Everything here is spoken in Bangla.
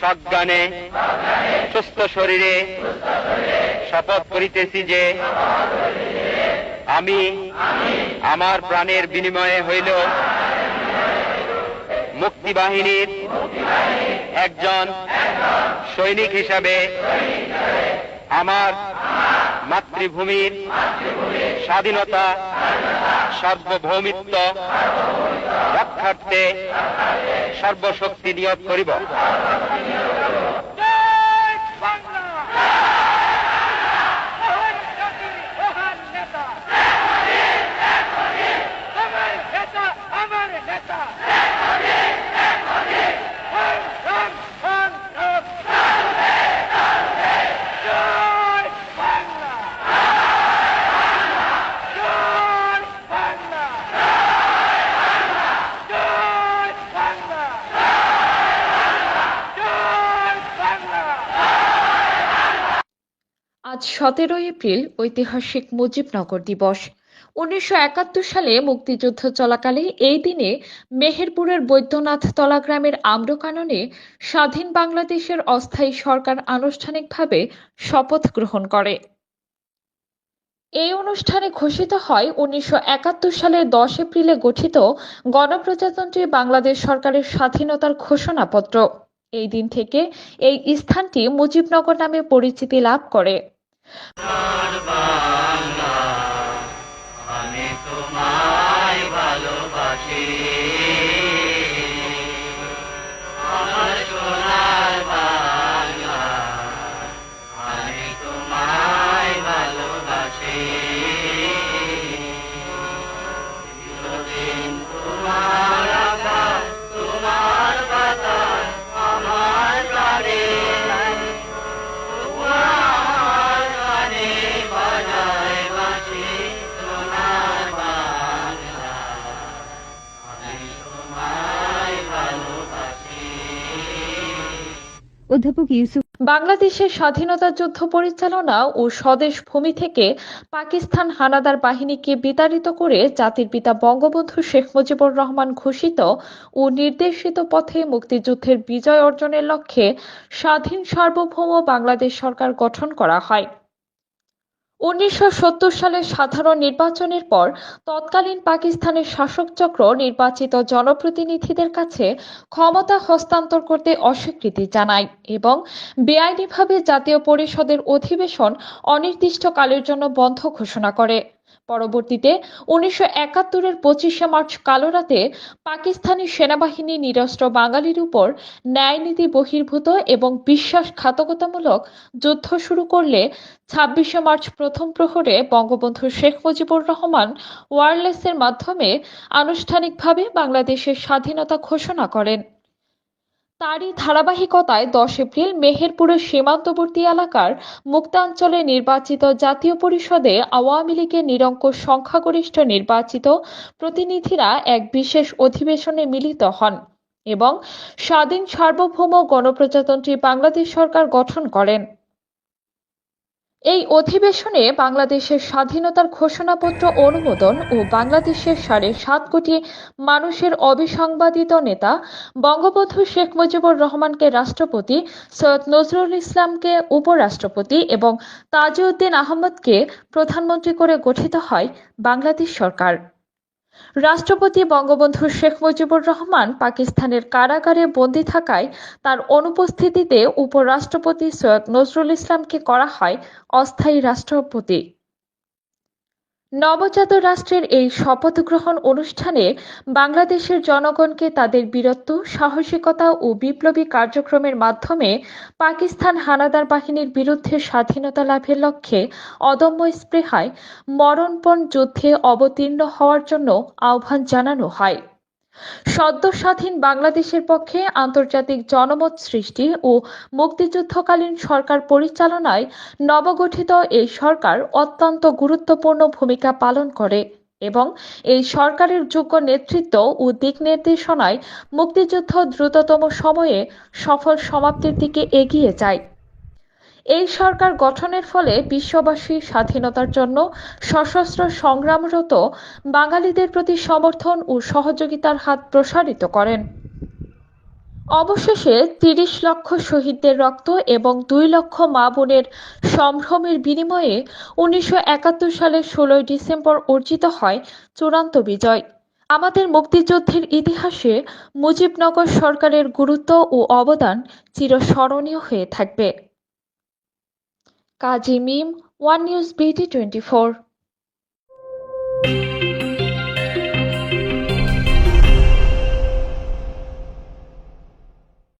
সজ্ঞানে, সুস্থ শরীরে শপথ করিতেছি যে, আমি আমার প্রাণের বিনিময়ে হইল মুক্তিবাহিনীর একজন সৈনিক হিসাবে আমার মাতৃভূমির স্বাধীনতা সার্বভৌমিত্ব রক্ষার্থে সর্বশক্তি নিয়োগ করিব। আজ সতেরোই এপ্রিল, ঐতিহাসিক মুজিবনগর দিবস। উনিশশো একাত্তর সালে মুক্তিযুদ্ধ চলাকালে এই দিনে মেহেরপুরের বৈদ্যনাথ তলা গ্রামের আম্রকাননে স্বাধীন বাংলাদেশের অস্থায়ী সরকার আনুষ্ঠানিকভাবে শপথ গ্রহণ করে। এই অনুষ্ঠানে ঘোষিত হয়, উনিশশো একাত্তর সালের দশ এপ্রিলে গঠিত গণপ্রজাতন্ত্রী বাংলাদেশ সরকারের স্বাধীনতার ঘোষণাপত্র। এই দিন থেকে এই স্থানটি মুজিবনগর নামে পরিচিতি লাভ করে। আমি অধ্যাপক ইউসুফ বাংলাদেশের স্বাধীনতা যুদ্ধ পরিচালনা ও স্বদেশ ভূমি থেকে পাকিস্তান হানাদার বাহিনীকে বিতাড়িত করে জাতির পিতা বঙ্গবন্ধু শেখ মুজিবুর রহমান ঘোষিত ও নির্দেশিত পথে মুক্তিযুদ্ধের বিজয় অর্জনের লক্ষ্যে স্বাধীন সার্বভৌম বাংলাদেশ সরকার গঠন করা হয়। উনিশশো সত্তর সালের সাধারণ নির্বাচনের পর তৎকালীন পাকিস্তানের শাসক চক্র নির্বাচিত জনপ্রতিনিধিদের কাছে ক্ষমতা হস্তান্তর করতে অস্বীকৃতি জানায় এবং বেআইনিভাবে জাতীয় পরিষদের অধিবেশন অনির্দিষ্টকালের জন্য বন্ধ ঘোষণা করে। পরবর্তীতে উনিশশো একাত্তরের পঁচিশে মার্চ কালোরাতে পাকিস্তানি সেনাবাহিনী নিরস্ত্র বাঙালির উপর ন্যায়নীতি বহির্ভূত এবং বিশ্বাসঘাতকতামূলক যুদ্ধ শুরু করলে ছাব্বিশে মার্চ প্রথম প্রহরে বঙ্গবন্ধু শেখ মুজিবুর রহমান ওয়্যারলেসের মাধ্যমে আনুষ্ঠানিকভাবে বাংলাদেশের স্বাধীনতা ঘোষণা করেন। তারই ধারাবাহিকতায় দশ এপ্রিল মেহেরপুরের সীমান্তবর্তী এলাকার মুক্তাঞ্চলে নির্বাচিত জাতীয় পরিষদে আওয়ামী লীগের নিরঙ্কুশ সংখ্যাগরিষ্ঠ নির্বাচিত প্রতিনিধিরা এক বিশেষ অধিবেশনে মিলিত হন এবং স্বাধীন সার্বভৌম গণপ্রজাতন্ত্রী বাংলাদেশ সরকার গঠন করেন। এই অধিবেশনে বাংলাদেশের স্বাধীনতার ঘোষণাপত্র অনুমোদন ও বাংলাদেশের সাড়ে সাত কোটি মানুষের অবিসংবাদিত নেতা বঙ্গবন্ধু শেখ মুজিবুর রহমানকে রাষ্ট্রপতি, সৈয়দ নজরুল ইসলামকে উপরাষ্ট্রপতি এবং তাজউদ্দিন আহমদকে প্রধানমন্ত্রী করে গঠিত হয় বাংলাদেশ সরকার। রাষ্ট্রপতি বঙ্গবন্ধু শেখ মুজিবুর রহমান পাকিস্তানের কারাগারে বন্দী থাকায় তার অনুপস্থিতিতে উপরাষ্ট্রপতি সৈয়দ নজরুল ইসলামকে করা হয় অস্থায়ী রাষ্ট্রপতি। নবজাত রাষ্ট্রের এই শপথ গ্রহণ অনুষ্ঠানে বাংলাদেশের জনগণকে তাদের বীরত্ব, সাহসিকতা ও বিপ্লবী কার্যক্রমের মাধ্যমে পাকিস্তান হানাদার বাহিনীর বিরুদ্ধে স্বাধীনতা লাভের লক্ষ্যে অদম্য স্পৃহায় মরণপণ যুদ্ধে অবতীর্ণ হওয়ার জন্য আহ্বান জানানো হয়। সদ্য স্বাধীন বাংলাদেশের পক্ষে আন্তর্জাতিক জনমত সৃষ্টি ও মুক্তিযুদ্ধকালীন সরকার পরিচালনায় নবগঠিত এই সরকার অত্যন্ত গুরুত্বপূর্ণ ভূমিকা পালন করে এবং এই সরকারের যোগ্য নেতৃত্ব ও দিক নির্দেশনায় মুক্তিযুদ্ধ দ্রুততম সময়ে সফল সমাপ্তির দিকে এগিয়ে যায়। এই সরকার গঠনের ফলে বিশ্ববাসী স্বাধীনতার জন্য সশস্ত্র সংগ্রামরত বাঙালিদের প্রতি সমর্থন ও সহযোগিতার হাত প্রসারিত করেন। অবশেষে তিরিশ লক্ষ শহীদদের রক্ত এবং দুই লক্ষ মা বোনের সম্ভ্রমের বিনিময়ে উনিশশো একাত্তর সালের ষোলোই ডিসেম্বর অর্জিত হয় চূড়ান্ত বিজয়। আমাদের মুক্তিযুদ্ধের ইতিহাসে মুজিবনগর সরকারের গুরুত্ব ও অবদান চিরস্মরণীয় হয়ে থাকবে। Kazi Mim one news twenty four.